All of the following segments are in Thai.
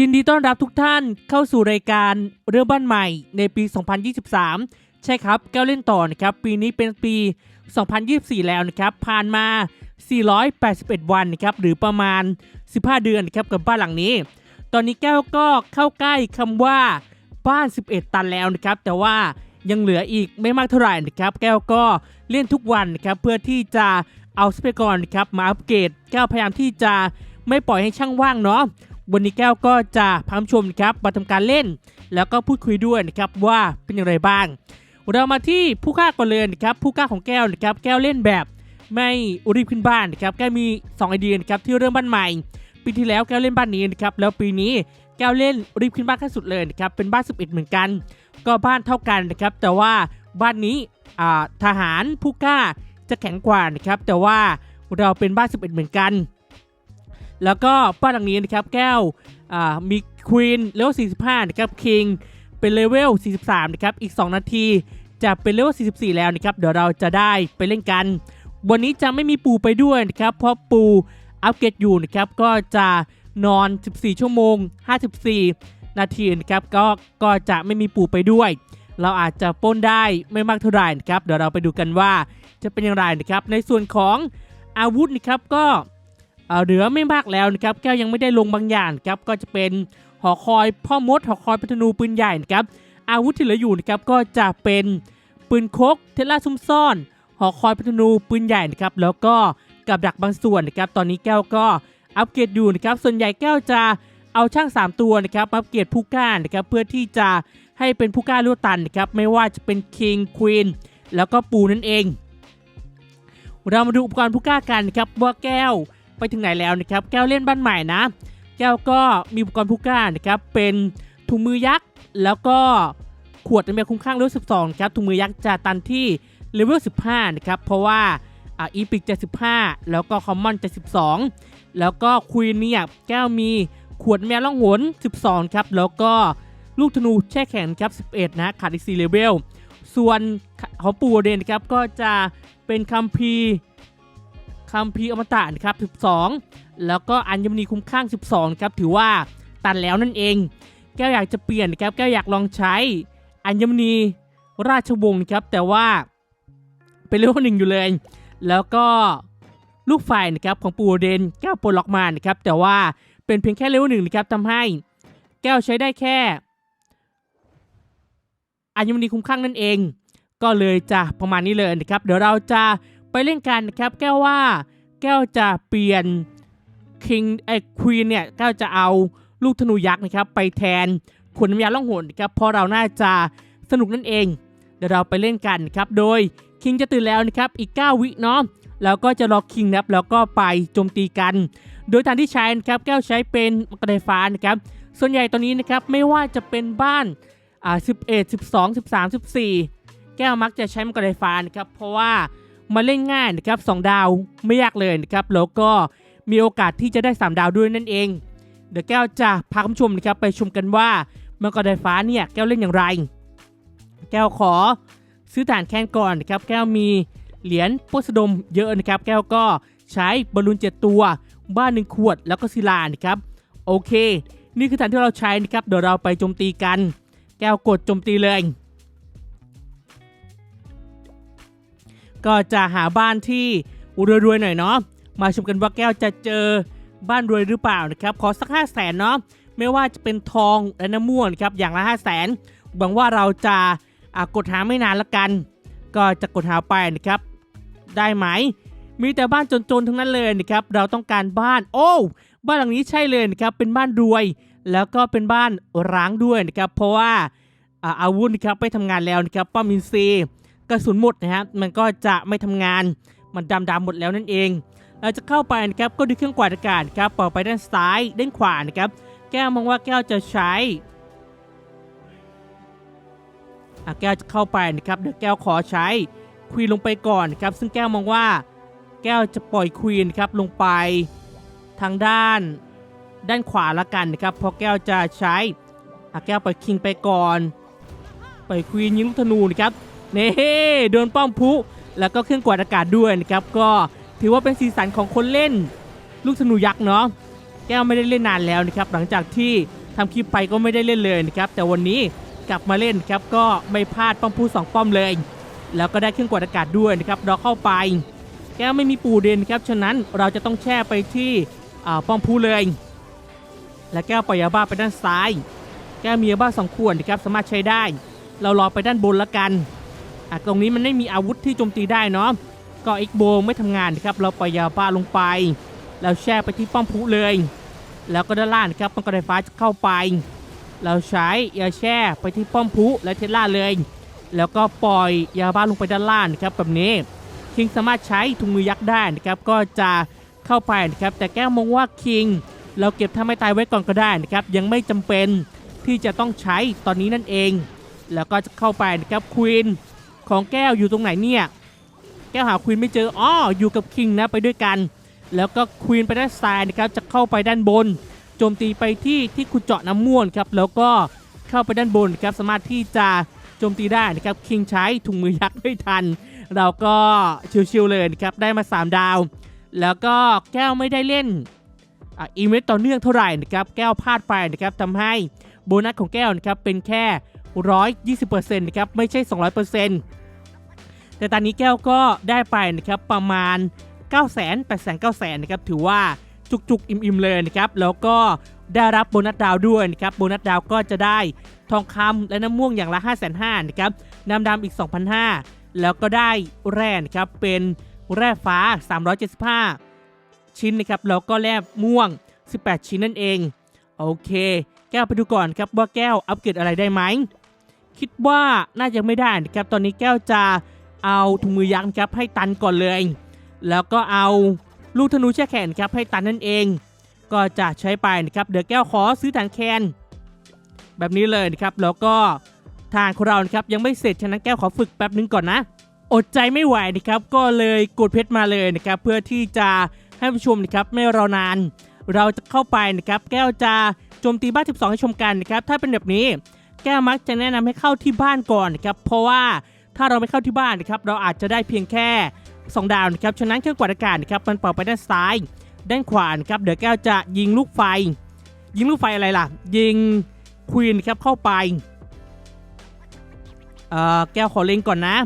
ยินดีต้อนรับทุกท่านเข้าสู่รายการเรื่องบ้านใหม่ในปี 2023 ใช่ครับแก้วเล่นต่อนะครับ ปีนี้เป็นปี 2024 แล้วนะครับ ผ่านมา 481 วันนะครับหรือประมาณ 15 เดือนนะครับกับบ้านหลังนี้ ตอนนี้แก้วก็เข้าใกล้คำว่าบ้าน 11 ตันแล้วนะครับ แต่ว่ายังเหลืออีกไม่มากเท่าไหร่นะครับ แก้วก็เล่นทุกวันนะครับเพื่อที่จะเอาทรัพยากรนะครับมาอัปเกรดแก้วพยายามที่จะไม่ปล่อยให้ช่างว่างเนาะ วันนี้แก้วก็จะพาคุณผู้ชมนะครับมาทำการเล่น แล้วก็พูดคุยด้วยนะครับว่าเป็นอย่างไรบ้าง เรามาที่ผู้ฆ่าก่อนเลยนะครับผู้ฆ่าของแก้วนะครับแก้วเล่นแบบไม่รีบขึ้นบ้านนะครับแก้วมี2ไอเดียนะครับที่เริ่มบ้านใหม่ ปีที่แล้วแก้วเล่นบ้านนี้นะครับแล้วปีนี้แก้วเล่นรีบขึ้นบ้านขั้นสุดเลยนะครับเป็นบ้าน 11 เหมือนกัน ก็บ้านเท่ากันนะครับแต่ว่าบ้านนี้ทหารผู้กล้าจะแข็งกว่านะครับแต่ว่าเราเป็นบ้าน 11 เหมือนกัน แล้วก็บ้านหลังนี้นะครับแก้วมีควีนเลเวล45 นะครับคิงเป็นเลเวล 43 นะครับ อีก 2 นาทีจะเป็นเลเวล 44 แล้วนะครับ เดี๋ยวเราจะได้ไปเล่นกัน วันนี้จะไม่มีปูไปด้วยนะครับ เพราะปูอัปเกรดอยู่นะครับ ก็จะนอน 14 ชั่วโมง 54 นาทีนะครับ ก็ก็จะไม่มีปูไปด้วย เราอาจจะป้นได้ไม่มากเท่าไหร่นะครับ เดี๋ยวเราไปดูกันว่าจะเป็นอย่างไรนะครับ ในส่วนของอาวุธนะครับก็ เเหลือไม่มากแล้วนะครับแก้วยังไม่ได้ลงบางอย่างครับก็จะเป็นหอคอยพ่อมดหอคอยพัฒนูปืนใหญ่นะครับอาวุธที่เหลืออยู่นะครับก็จะเป็นปืนคกเทสลาซุ่มซ่อน หอคอยพัฒนูปืนใหญ่นะครับแล้วก็กับดักบางส่วนนะครับตอนนี้แก้วก็อัปเกรดอยู่นะครับส่วนใหญ่แก้วจะเอาช่าง 3 ตัวนะครับอัปเกรดผู้กล้านะครับเพื่อที่จะให้เป็นผู้กล้าลวดตันนะครับไม่ว่าจะเป็น King Queen แล้วก็ปูนั่นเอง เรามาดูอุปกรณ์ผู้กล้ากันนะครับว่าแก้ว ไปถึงไหนแล้วนะครับ แก้วเล่นบ้านใหม่นะ แก้วก็มีอุปกรณ์ผู้กล้านะครับ เป็นถุงมือยักษ์ แล้วก็ขวดน้ำยคุ้มข้างเลเวล12ครับถุงมือยักษ์จะตันที่เลเวล15นะครับ เพราะว่าอ่าอีพิกจะ15 แล้วก็คอมมอนจะ12 แล้วก็ควีนเนี่ยแก้วมีขวดแมวล่องหน12 ครับ แล้วก็ลูกธนูแช่แข็งครับ 11 นะขาดอีก4เลเวลส่วนของปูเดนครับก็จะเป็นคัมภีร์ คัมภีร์อมตะนะครับ12 แล้วก็อัญมณีคุ้มข้าง 12ครับถือว่าตันแล้วนั่นเอง แก้วอยากจะเปลี่ยนนะครับแก้วอยากลองใช้อัญมณีราชวงศ์ครับแต่ว่าเป็นเลเวลหนึ่งอยู่เลย แล้วก็ลูกไฟนะครับของปูเดนแก้วปลดล็อกมานะครับแต่ว่าเป็นเพียงแค่เลเวลหนึ่งนะครับทำให้แก้วใช้ได้แค่อัญมณีคุ้มข้างนั่นเอง ก็เลยจะประมาณนี้เลยนะครับ เดี๋ยวเราจะ ไปเล่นกันนะครับแก้วว่าแก้วจะเปลี่ยน King ไอ้ควีนเนี่ยแก้วจะเอาลูกธนูยักษ์นะครับไปแทนขวดน้ำยาล่องหนนะครับเพราะเราน่าจะสนุกนั่นเอง เดี๋ยวเราไปเล่นกันครับโดยคิงจะตื่นแล้วนะครับอีก 9 วิเนาะแล้วก็จะรอคิงนะครับแล้วก็ไปโจมตีกัน โดยทางที่ใช้นะครับแก้วใช้เป็นกระไดฟ้านะครับส่วนใหญ่ตอนนี้นะครับไม่ว่าจะเป็นบ้านอ่า11 12 13 14 แก้วมักจะใช้มังกรไฟฟ้านะครับเพราะว่า มาเล่นง่ายนะครับสองดาวไม่ยากเลยนะครับแล้วก็มีโอกาสที่จะได้ 3 ดาวด้วยนั่นเอง เดี๋ยวแก้วจะพาคุณผู้ชมนะครับไปชมกันว่ามังกรไฟฟ้าเนี่ยแก้วเล่นอย่างไร แก้วขอซื้อฐานแคนก่อนนะครับแก้วมีเหรียญโพสดมเยอะนะครับ แก้วก็ใช้บอลลูนเจ็ดตัว บ้านหนึ่งขวดแล้วก็ศิลานะครับโอเค นี่คือฐานที่เราใช้นะครับเดี๋ยวเราไปโจมตีกัน แก้วกดโจมตีเลย ก็จะหาบ้านที่รวยๆหน่อยเนาะมาชมกันว่าแก้วจะเจอบ้านรวยหรือเปล่านะครับขอสัก5 0 0แสนเนาะไม่ว่าจะเป็นทองและน้ำม่วงนครับอย่างละ 5 0 0แสนหวังว่าเราจะากดหาไม่นานละกัน ก็จะกดหาไปนะครับ ได้ไหม มีแต่บ้านจนๆทั้งนั้นเลยนะครับ เราต้องการบ้านโอ้บ้านหลังนี้ใช่เลยนะครับเป็นบ้านรวย แล้วก็เป็นบ้านร้างด้วยนะครับ เพราะว่าอาวุธนะครับไม่ทำงานแล้วนะครับป้อมมินซี กระสุนหมดนะครับมันก็จะไม่ทำงาน มันดำๆหมดแล้วนั่นเอง เราจะเข้าไปนะครับก็ดูเครื่องกวาดอากาศครับปล่อยไปด้านซ้ายด้านขวานะครับ แก้วมองว่าแก้วจะใช้แก้วจะเข้าไปนะครับเดี๋ยวแก้วขอใช้ควีนลงไปก่อนครับ ซึ่งแก้วมองว่า แก้วจะปล่อยควีนครับลงไป ทางด้าน ด้านขวาละกันนะครับพราะแก้วจะใช้แก้วปล่อยคิงไปก่อนปล่อยควีนยิงลูกธนูนะครับ น่โดนป้อมพุแล้วก็เครื่องกวาดอากาศด้วยนะครับก็ถือว่าเป็นสีสันของคนเล่น ลูกธนูยักษ์เนาะแก้วไม่ได้เล่นนานแล้วนะครับหลังจากที่ทำคลิปไปก็ไม่ได้เล่นเลยนะครับแต่วันนี้กลับมาเล่นครับก็ไม่พลาดป้อมพูสองป้อมเลย แล้วก็ได้เครื่องกวาดอากาศด้วยนะครับเราเข้าไป แก้วไม่มีปูเดนครับฉะนั้นเราจะต้องแช่ไปที่อ่าป้อมพูเลยและแก้วปล่อยยาบ้าไปด้านซ้าย แก้วมียาบ้าสองขวดนะครับสามารถใช้ได้ เรารอไปด้านบนละกัน อะตรงนี้มันไม่มีอาวุธที่โจมตีได้เนาะก็อีกโบไม่ทำงานนะครับเราปล่อยยาบ้าลงไปแล้วแช่ไปที่ป้อมพูเลย แล้วก็ด้านล่างครับมังกรไฟฟ้าจะเข้าไป เราใช้ยาแช่ไปที่ป้อมพุและเทสลาเลย แล้วก็ปล่อยยาบ้าลงไปด้านล่างครับแบบนี้คิงสามารถใช้ถุงมือยักษ์ได้นะครับก็จะเข้าไปนะครับแต่แก้วมองว่าคิงเราเก็บถ้าไม่ตายไว้ก่อนก็ได้นะครับยังไม่จำเป็นที่จะต้องใช้ตอนนี้นั่นเอง แล้วก็จะเข้าไปนะครับควีน ของแก้วอยู่ตรงไหนเนี่ย แก้วหาควีนไม่เจออ๋ออยู่กับคิงนะไปด้วยกัน แล้วก็ควีนไปด้านซ้ายนะครับจะเข้าไปด้านบนโจมตีไปที่ที่ขุดเจาะน้ำม่วนครับแล้วก็เข้าไปด้านบนครับสามารถที่จะโจมตีได้นะครับคิงใช้ถุงมือยักษ์ไม่ทัน เราก็ชิวๆเลยนะครับได้มา 3 ดาว แล้วก็แก้วไม่ได้เล่นอีเวนต์ต่อเนื่องเท่าไหร่นะครับแก้วพลาดไปนะครับทำให้โบนัสของแก้วนะครับเป็นแค่ 120%นะครับไม่ใช่ 200%แต่ตอนนี้แก้วก็ได้ไปนะครับประมาณ 9 0 0 0 0 8 9 0 0 0 0นะครับถือว่าจุกๆ อิ่มๆ เลยนะครับ แล้วก็ได้รับโบนัสดาวด้วยนะครับ โบนัสดาวก็จะได้ทองคำและน้ำม่วงอย่างละ 5 5 0 0 0นะครับ น้ำดำอีก 2,500 แล้วก็ได้แร่นะครับ เป็นแร่ฟ้า 375 ชิ้นนะครับ แล้วก็แร่ม่วง 18 ชิ้นนั่นเอง โอเค แก้วไปดูก่อนครับว่าแก้วอัปเกรดอะไรได้ไหม คิดว่าน่าจะไม่ได้นะครับตอนนี้แก้วจะเอาถุงมือยักษ์ครับให้ตันก่อนเลย แล้วก็เอาลูกธนูแช่แข็งครับให้ตันนั่นเอง ก็จะใช้ไปนะครับเดี๋ยวแก้วขอซื้อฐานแคน แบบนี้เลยนะครับแล้วก็ทางของเรานะครับยังไม่เสร็จฉะนั้นแก้วขอฝึกแป๊บนึงก่อนนะ อดใจไม่ไหวนะครับก็เลยกดเพชรมาเลยนะครับเพื่อที่จะให้ผู้ชมนะครับไม่รอนาน เราจะเข้าไปนะครับแก้วจะโจมตีบ้าน 12 ให้ชมกันนะครับถ้าเป็นแบบนี้ แก้วมักจะแนะนำให้เข้าที่บ้านก่อนนะครับเพราะว่าถ้าเราไม่เข้าที่บ้านนะครับเราอาจจะได้เพียงแค่ 2 ดาวนะครับฉะนั้นเครื่องกวาดอากาศนะครับมันเป่าไปด้านซ้าย ด้านขวานะครับเดี๋ยวแก้วจะยิงลูกไฟ ยิงลูกไฟอะไรล่ะ ยิงควีนครับเข้าไปเอ่อแก้วขอเล็งก่อนนะ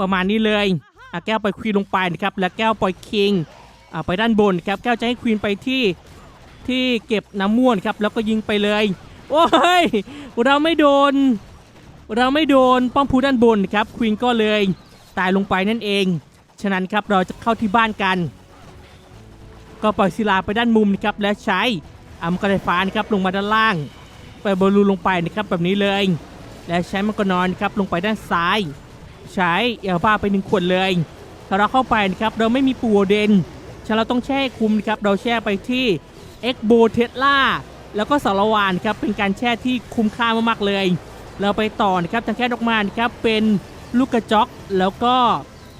ประมาณนี้เลยอะแก้วไปควีนลงไปนะครับแล้วแก้วปล่อยคิงอ่าไปด้านบนครับแก้วจะให้ควีนไปที่ที่เก็บน้ำม่วนครับแล้วก็ยิงไปเลย โอ้ย เราไม่โดน เราไม่โดนป้อมพูด้านบนครับควีนก็เลยตายลงไปนั่นเอง ฉะนั้นครับเราจะเข้าที่บ้านกัน ก็ปล่อยศิลาไปด้านมุมนะครับและใช้อัมกระไฟฟ้านะครับลงมาด้านล่างไปบอลลูนลงไปนะครับแบบนี้เลย และใช้มังกรนอนครับลงไปด้านซ้าย ใช้เอลบ้าไปหนึ่งขวดเลยถ้าเราเข้าไปนะครับเราไม่มีปูโอเดนฉะนั้นเราต้องแช่คุมนะครับเราแช่ไปที่เอ็กโบเทสลา แล้วก็สารวานครับเป็นการแช่ที่คุ้มค่ามากๆเลย เราไปต่อนะครับทางแค่ดอกมานครับเป็นลูกกระจอกแล้วก็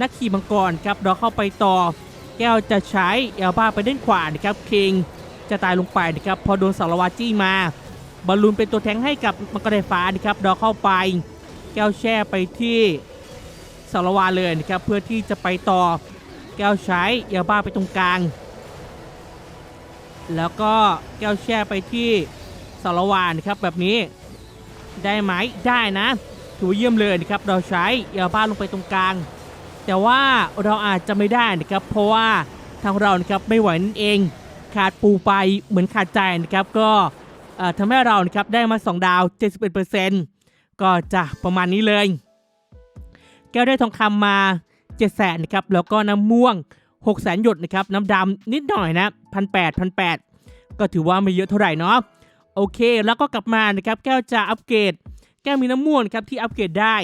นักขี่มังกรครับเราเข้าไปต่อ แก้วจะใช้เอลบ้าไปด้านขวานะครับคิงจะตายลงไปนะครับพอโดนสารวาจี้มาบอลลูนเป็นตัวแทงให้กับมังกรไฟฟ้านะครับเราเข้าไป แก้วแช่ไปที่สารวาเลยนะครับเพื่อที่จะไปต่อ แก้วใช้เอลบ้าไปตรงกลาง แล้วก็แก้วแช่ไปที่สารวานครับแบบนี้ได้ไหมได้นะ ถือว่าเยี่ยมเลยนะครับ เราใช้เอลบ้าลงไปตรงกลาง แต่ว่าเราอาจจะไม่ได้นะครับ เพราะว่าทางเรานะครับไม่ไหวนั่นเอง ขาดปูไปเหมือนขาดใจนะครับ ก็ทำให้เรานะครับได้มา 2 ดาว 71%ก็จะประมาณนี้เลย แก้วได้ทองคำมา7 0 0 0 0นะครับ แล้วก็น้ำม่วง 6 0 0 0 0หยดนะครับน้ำดำนิดหน่อยนะพันแปดพันแปดก็ถือว่าไม่เยอะเท่าไหร่เนาะโอเค แล้วก็กลับมานะครับแก้วจะอัปเกรด แก้วมีน้ำม่วงครับที่อัปเกรดได้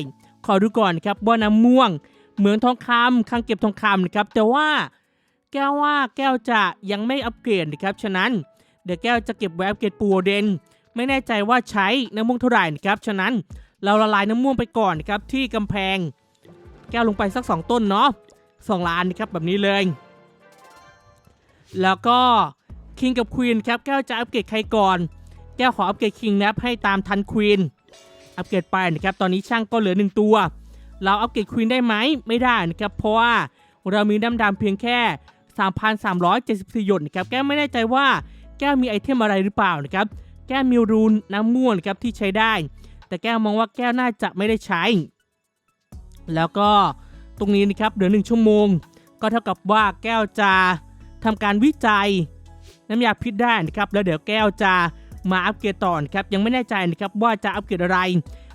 ขอดูก่อนนะครับว่าน้ำม่วง เหมืองทองคำคังเก็บทองคำนะครับแต่ว่าแก้วว่าแก้วจะยังไม่อัปเกรดนะครับฉะนั้นเดี๋ยวแก้วจะเก็บไว้อัปเกรดปูเดนไม่แน่ใจว่าใช้น้ำม่วงเท่าไหร่นะครับฉะนั้นเราละลายน้ำม่วงไปก่อนนะครับที่กำแพง แก้วลงไปสัก 2 ต้นเนาะ สองล้านนะครับแบบนี้เลย แล้วก็คิงกับควีนครับแก้วจะอัปเกรดใครก่อน แก้วขออัปเกรดคิงนะครับให้ตามทันควีนอัปเกรดไปนะครับตอนนี้ช่างก็เหลือหนึ่งตัว เราอัปเกรดควีนได้ไหมไม่ได้นะครับเพราะว่าเรามีน้ำดำเพียงแค่ 3,374 หยดนะครับแก้วไม่แน่ใจว่าแก้วมีไอเทมอะไรหรือเปล่านะครับแก้วมีรูนน้ำม่วนครับที่ใช้ได้ แต่แก้วมองว่าแก้วน่าจะไม่ได้ใช้ แล้วก็ ตรงนี้นะครับเหลือหนึ่งชั่วโมง ก็เท่ากับว่าแก้วจะทำการวิจัย น้ำยาพิษได้นะครับแล้วเดี๋ยวแก้วจะมาอัปเกรดต่อนะครับยังไม่แน่ใจนะครับว่าจะอัปเกรดอะไร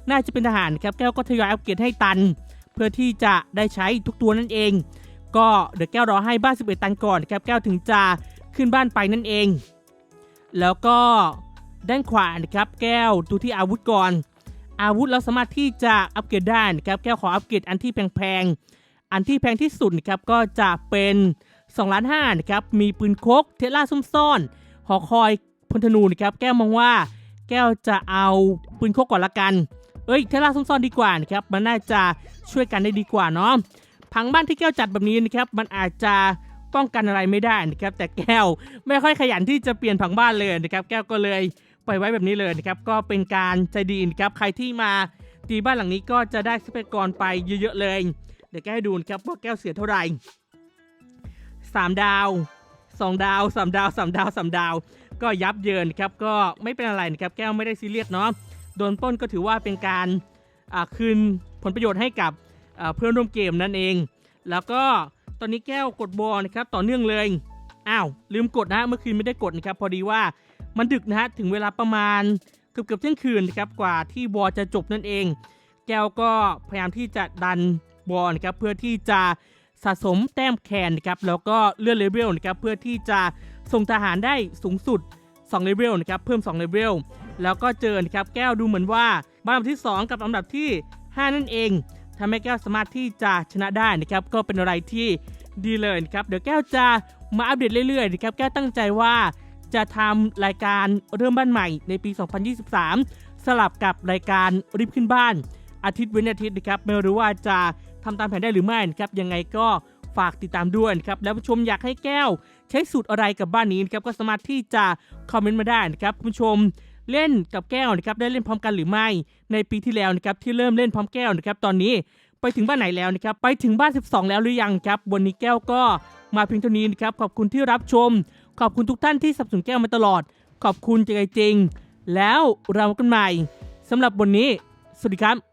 น่าจะเป็นทหารครับแก้วก็ทยอยอัปเกรดให้ตัน เพื่อที่จะได้ใช้ทุกตัวนั่นเอง ก็เดี๋ยวแก้วรอให้บ้าน 11 ตันก่อนครับแก้วถึงจะขึ้นบ้านไปนั่นเอง แล้วก็ด้านขวานะครับแก้วดูที่อาวุธก่อน อาวุธเราสามารถที่จะอัปเกรดได้นะครับแก้วขออัปเกรดอันที่แพงๆ อันที่แพงที่สุดนะครับก็จะเป็น2ล้าน5นะครับมีปืนโคกเทสลาซุ่มซ่อนหอคอยพลธนูนะครับแก้วมองว่าแก้วจะเอาปืนโคกก่อนละกัน เอ้ยเทสลาซุ่มซ่อนดีกว่านะครับมันน่าจะช่วยกันได้ดีกว่าเนาะผังบ้านที่แก้วจัดแบบนี้นะครับมันอาจจะป้องกันอะไรไม่ได้นะครับแต่แก้วไม่ค่อยขยันที่จะเปลี่ยนผังบ้านเลยนะครับแก้วก็เลย ปล่อยไว้แบบนี้เลยนะครับก็เป็นการใจดีนะครับใครที่มาตีบ้านหลังนี้ก็จะได้ทรัพยากรไปเยอะๆเลย เดี๋ยวแก้ให้ดูนะครับว่าแก้วเสียเท่าไหร่3ดาว 2 ดาว 3 ดาว 3 ดาว 3 ดาว ก็ยับเยินครับก็ไม่เป็นอะไรนะครับแก้วไม่ได้ซีเรียสเนาะโดนปล้นก็ถือว่าเป็นการคืนผลประโยชน์ให้กับเพื่อนร่วมเกมนั่นเอง แล้วก็ตอนนี้แก้วกดบอลนะครับต่อเนื่องเลยอ้าวลืมกดนะเมื่อคืนไม่ได้กดนะครับพอดีว่า มันดึกนะฮะถึงเวลาประมาณเกือบเกือบเที่ยงคืนนะครับกว่าที่บอลจะจบนั่นเอง แก้วก็พยายามที่จะดันบอลนะครับเพื่อที่จะสะสมแต้มแคนนะครับแล้วก็เลื่อนเลเวลนะครับเพื่อที่จะส่งทหารได้สูงสุด2เลเวลนะครับเพิ่ม2เลเวลแล้วก็เจอนะครับแก้วดูเหมือนว่าบ้านอันดับที่ 2 กับอันดับที่ 5 นั่นเองทำให้แก้วสามารถที่จะชนะได้นะครับก็เป็นอะไรที่ดีเลยนะครับเดี๋ยวแก้วจะมาอัปเดตเรื่อยๆนะครับแก้วตั้งใจว่า จะทำรายการเริ่มบ้านใหม่ในปี 2023 สลับกับรายการรีบขึ้นบ้าน อาทิตย์เว้นอาทิตย์นะครับ ไม่รู้ว่าจะทำตามแผนได้หรือไม่นะครับ ยังไงก็ฝากติดตามด้วยนะครับ แล้วผู้ชมอยากให้แก้ว ใช้สูตรอะไรกับบ้านนี้นะครับ ก็สามารถที่จะคอมเมนต์มาได้นะครับผู้ชมเล่นกับแก้วนะครับได้เล่นพร้อมกันหรือไม่ในปีที่แล้วนะครับที่เริ่มเล่นพร้อมแก้วนะครับตอนนี้ไปถึงบ้านไหนแล้วนะครับไปถึงบ้าน 12 แล้วหรือยังครับวันนี้แก้วก็มาเพียงเท่านี้นะครับขอบคุณที่รับชม ขอบคุณทุกท่านที่สนับสนุนแก้วมาตลอด ขอบคุณใจจริง แล้วเรากันใหม่สำหรับวันนี้ สวัสดีครับ